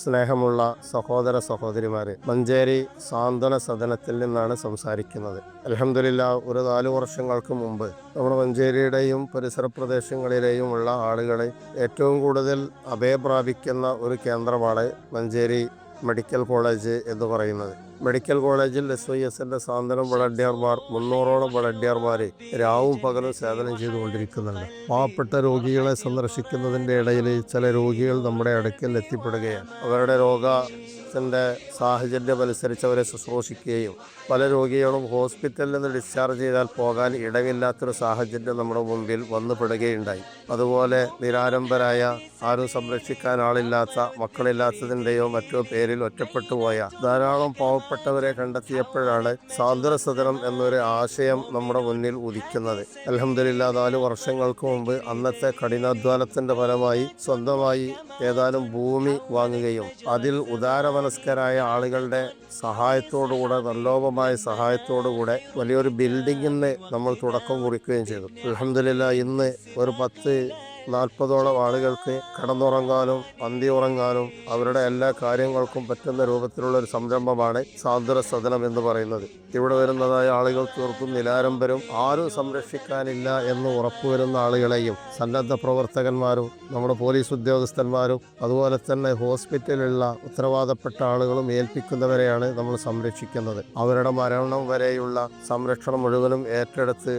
സ്നേഹമുള്ള സഹോദര സഹോദരിമാരെ മഞ്ചേരി സാന്ത്വന സദനത്തിൽ നിന്നാണ് സംസാരിക്കുന്നത്. അലഹമില്ല ഒരു നാലു വർഷങ്ങൾക്ക് മുമ്പ് നമ്മുടെ മഞ്ചേരിയുടെയും പരിസര പ്രദേശങ്ങളിലെയും ഉള്ള ആളുകളെ ഏറ്റവും കൂടുതൽ അഭയപ്രാപിക്കുന്ന ഒരു കേന്ദ്രമാണ് മഞ്ചേരി മെഡിക്കൽ കോളേജ് എന്ന് പറയുന്നത്. മെഡിക്കൽ കോളേജിൽ എസ് വൈ എസിന്റെ സാന്ത്വനം വളണ്ടിയർമാർ മുന്നൂറോളം വളണ്ടിയർമാർ രാവും പകലും സേവനം ചെയ്തുകൊണ്ടിരിക്കുന്നുണ്ട്. പാവപ്പെട്ട രോഗികളെ സന്ദർശിക്കുന്നതിന്റെ ഇടയിൽ ചില രോഗികൾ നമ്മുടെ അടുക്കൽ എത്തിപ്പെടുകയാണ്. അവരുടെ രോഗത്തിന്റെ സാഹചര്യം അനുസരിച്ച് അവരെ ശുശ്രൂഷിക്കുകയും പല രോഗികളും ഹോസ്പിറ്റലിൽ നിന്ന് ഡിസ്ചാർജ് ചെയ്താൽ പോകാൻ ഇടമില്ലാത്തൊരു സാഹചര്യം നമ്മുടെ മുമ്പിൽ വന്നുപെടുകയുണ്ടായി. അതുപോലെ നിരാരംഭരായ ആരും സംരക്ഷിക്കാൻ ആളില്ലാത്ത മക്കളില്ലാത്തതിന്റെയോ മറ്റോ പേരിൽ ഒറ്റപ്പെട്ടു പോയ ധാരാളം പാവപ്പെട്ടവരെ കണ്ടെത്തിയപ്പോഴാണ് സാന്ദ്ര സദനം എന്നൊരു ആശയം നമ്മുടെ മുന്നിൽ ഉദിക്കുന്നത്. അലഹമില്ല നാല് വർഷങ്ങൾക്ക് മുമ്പ് അന്നത്തെ കഠിനാധ്വാനത്തിന്റെ ഫലമായി സ്വന്തമായി ഏതാനും ഭൂമി വാങ്ങുകയും അതിൽ ഉദാരമനസ്കരായ ആളുകളുടെ സഹായത്തോടുകൂടെ നിർലോഭമായ സഹായത്തോടുകൂടെ വലിയൊരു ബിൽഡിങ്ങിന് നമ്മൾ തുടക്കം കുറിക്കുകയും ചെയ്തു. അലഹമില്ല ഇന്ന് ഒരു പത്ത് നാൽപ്പതോളം ആളുകൾക്ക് കിടന്നുറങ്ങാനും അന്തി ഉറങ്ങാനും അവരുടെ എല്ലാ കാര്യങ്ങൾക്കും പറ്റുന്ന രൂപത്തിലുള്ള ഒരു സംരംഭമാണ് സാന്ത്വന സദനം എന്ന് പറയുന്നത്. ഇവിടെ വരുന്നതായ ആളുകൾ തീർത്തും നിലാരംഭരും ആരും സംരക്ഷിക്കാനില്ല എന്ന് ഉറപ്പുവരുന്ന ആളുകളെയും സന്നദ്ധ പ്രവർത്തകന്മാരും നമ്മുടെ പോലീസ് ഉദ്യോഗസ്ഥന്മാരും അതുപോലെ തന്നെ ഹോസ്പിറ്റലിലുള്ള ഉത്തരവാദപ്പെട്ട ആളുകളും ഏൽപ്പിക്കുന്നവരെയാണ് നമ്മൾ സംരക്ഷിക്കുന്നത്. അവരുടെ മരണം വരെയുള്ള സംരക്ഷണം മുഴുവനും ഏറ്റെടുത്ത്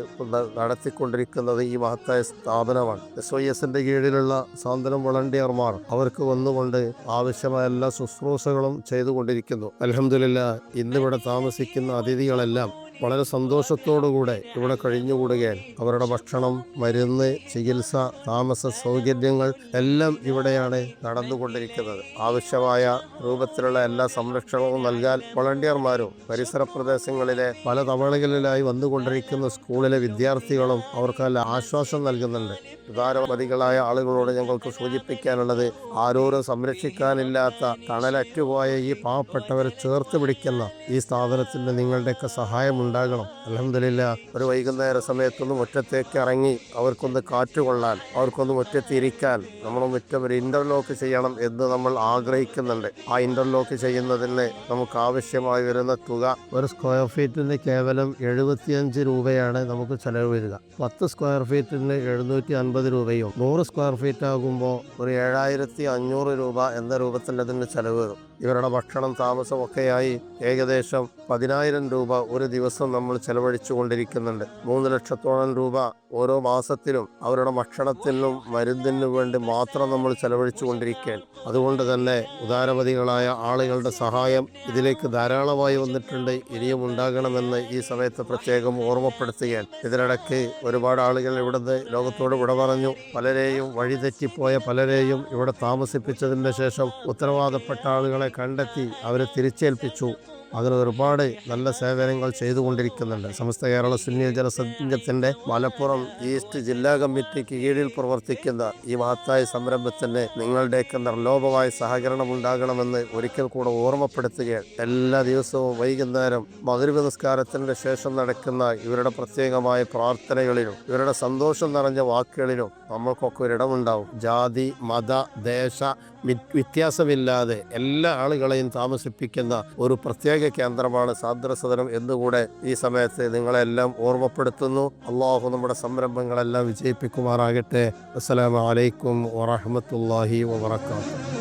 നടത്തിക്കൊണ്ടിരിക്കുന്നത് ഈ മഹത്തായ സ്ഥാപനമാണ്. എസ് ഐ എസിന്റെ കീഴിലുള്ള സാന്ത്വനം വളണ്ടിയർമാർ അവർക്ക് വന്നുകൊണ്ട് ആവശ്യമായ എല്ലാ ശുശ്രൂഷകളും ചെയ്തുകൊണ്ടിരിക്കുന്നു. അലഹമില്ല ഇന്നിവിടെ താമസിക്കുന്ന അതിഥികളെല്ലാം വളരെ സന്തോഷത്തോടുകൂടെ ഇവിടെ കഴിഞ്ഞുകൂടുകയാണ്. അവരുടെ ഭക്ഷണം മരുന്ന് ചികിത്സ താമസ സൗകര്യങ്ങൾ എല്ലാം ഇവിടെയാണ് നടന്നുകൊണ്ടിരിക്കുന്നത്. ആവശ്യമായ രൂപത്തിലുള്ള എല്ലാ സംരക്ഷണവും നൽകാൻ വളണ്ടിയർമാരും പരിസര പ്രദേശങ്ങളിലെ പല തവണകളിലായി വന്നുകൊണ്ടിരിക്കുന്ന സ്കൂളിലെ വിദ്യാർത്ഥികളും അവർക്ക് നല്ല ആശ്വാസം നൽകുന്നുണ്ട്. ഉദാരമതികളായ ആളുകളോട് ഞങ്ങൾക്ക് സൂചിപ്പിക്കാനുള്ളത് ആരോരും സംരക്ഷിക്കാനില്ലാത്ത തണലറ്റുപോയ ഈ പാവപ്പെട്ടവരെ ചേർത്ത് പിടിക്കുന്ന ഈ സ്ഥാപനത്തിന് നിങ്ങളുടെയൊക്കെ സഹായം ഉണ്ടാകണം. അലഹമില്ല ഒരു വൈകുന്നേര സമയത്തൊന്ന് മുറ്റത്തേക്ക് ഇറങ്ങി അവർക്കൊന്ന് കാറ്റ് കൊള്ളാൻ അവർക്കൊന്ന് മുറ്റത്തിരിക്കാൻ നമ്മൾ മുറ്റം ഒരു ഇന്റർലോക്ക് ചെയ്യണം എന്ന് നമ്മൾ ആഗ്രഹിക്കുന്നുണ്ട്. ആ ഇന്റർലോക്ക് ചെയ്യുന്നതിന് നമുക്ക് ആവശ്യമായി വരുന്ന തുക ഒരു സ്ക്വയർ ഫീറ്റിന് കേവലം എഴുപത്തിയഞ്ച് രൂപയാണ് നമുക്ക് ചെലവ് വരിക. പത്ത് സ്ക്വയർ ഫീറ്റിന് എഴുന്നൂറ്റി അൻപത് രൂപയും നൂറ് സ്ക്വയർ ഫീറ്റ് ആകുമ്പോൾ ഒരു ഏഴായിരത്തി അഞ്ഞൂറ് രൂപ എന്ന രൂപത്തിൽ അതിന് ചെലവ് വരും. ഇവരുടെ ഭക്ഷണം താമസം ഒക്കെയായി ഏകദേശം പതിനായിരം രൂപ ഒരു ദിവസം നമ്മൾ ചെലവഴിച്ചു കൊണ്ടിരിക്കുന്നുണ്ട് മൂന്ന് ലക്ഷത്തോളം രൂപ ഓരോ മാസത്തിലും അവരുടെ ഭക്ഷണത്തിനും മരുന്നിനും വേണ്ടി മാത്രം നമ്മൾ ചെലവഴിച്ചു കൊണ്ടിരിക്കുകയാണ് അതുകൊണ്ട് തന്നെ ഉദാരമതികളായ ആളുകളുടെ സഹായം ഇതിലേക്ക് ധാരാളമായി വന്നിട്ടുണ്ട്. ഇനിയും ഉണ്ടാകണമെന്ന് ഈ സമയത്ത് പ്രത്യേകം ഓർമ്മപ്പെടുത്തുകയാണ്. ഇതിനിടയ്ക്ക് ഒരുപാട് ആളുകൾ ഇവിടുന്ന് ലോകത്തോട് വിട പറഞ്ഞു. പലരെയും വഴിതെറ്റിപ്പോയ പലരെയും ഇവിടെ താമസിപ്പിച്ചതിന് ശേഷം ഉത്തരവാദപ്പെട്ട ആളുകളെ കണ്ടെത്തി അവരെ തിരിച്ചേൽപ്പിച്ചു. അതിന് ഒരുപാട് നല്ല സേവനങ്ങൾ ചെയ്തുകൊണ്ടിരിക്കുന്നുണ്ട്. സമസ്ത കേരള സുന്നി ജനസംഘത്തിന്റെ മലപ്പുറം ഈസ്റ്റ് ജില്ലാ കമ്മിറ്റിക്ക് കീഴിൽ പ്രവർത്തിക്കുന്ന ഈ മഹത്തായ സംരംഭത്തിന് നിങ്ങളുടെയൊക്കെ നിർലോഭമായ സഹകരണം ഉണ്ടാകണമെന്ന് ഒരിക്കൽ കൂടെ ഓർമ്മപ്പെടുത്തുകയാണ്. എല്ലാ ദിവസവും വൈകുന്നേരം മകരുവ നിസ്കാരത്തിന് ശേഷം നടക്കുന്ന ഇവരുടെ പ്രത്യേകമായ പ്രാർത്ഥനകളിലും ഇവരുടെ സന്തോഷം നിറഞ്ഞ വാക്കുകളിലും നമ്മൾക്കൊക്കെ ഒരിടമുണ്ടാവും. ജാതി മത ദേശ വ്യത്യാസമില്ലാതെ എല്ലാ ആളുകളെയും താമസിപ്പിക്കുന്ന ഒരു പ്രത്യേക കേന്ദ്രമാണ് സാന്ദ്രസദനം എന്നുകൂടെ ഈ സമയത്ത് നിങ്ങളെല്ലാം ഓർമ്മപ്പെടുത്തുന്നു അള്ളാഹു നമ്മുടെ സംരംഭങ്ങളെല്ലാം വിജയിപ്പിക്കുമാറാകട്ടെ അസ്സലാമു അലൈക്കും വറഹമത്തല്ലാഹി വബർക്കാത്തു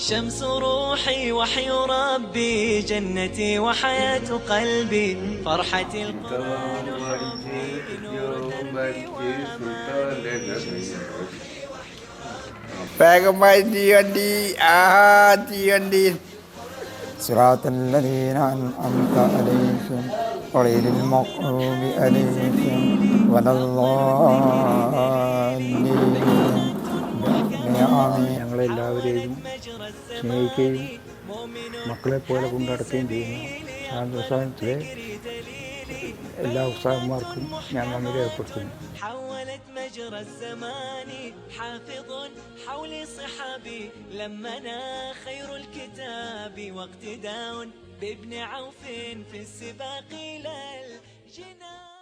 شمس روحي وحي ربي جنتي وحياة قلبي فرحة القلب വേഗമായി തീവണ്ടി ആഹാ തീവണ്ടി صراط الذين أنعمت عليهم غير المغضوب عليهم ولا الضالين آمين ഞങ്ങളെല്ലാവരെയും സ്നേഹിക്കുകയും മക്കളെ പോലെ കൊണ്ടടക്കുകയും ചെയ്യുന്നു ശാന്തസ്ഥാനത്തിലെ الله ماركم نعم عملية كلكم حولت مجرى الزمان حافظ حولي صحابي. لما أنا خير الكتاب واقتداء بابن عوف في السباق للجنان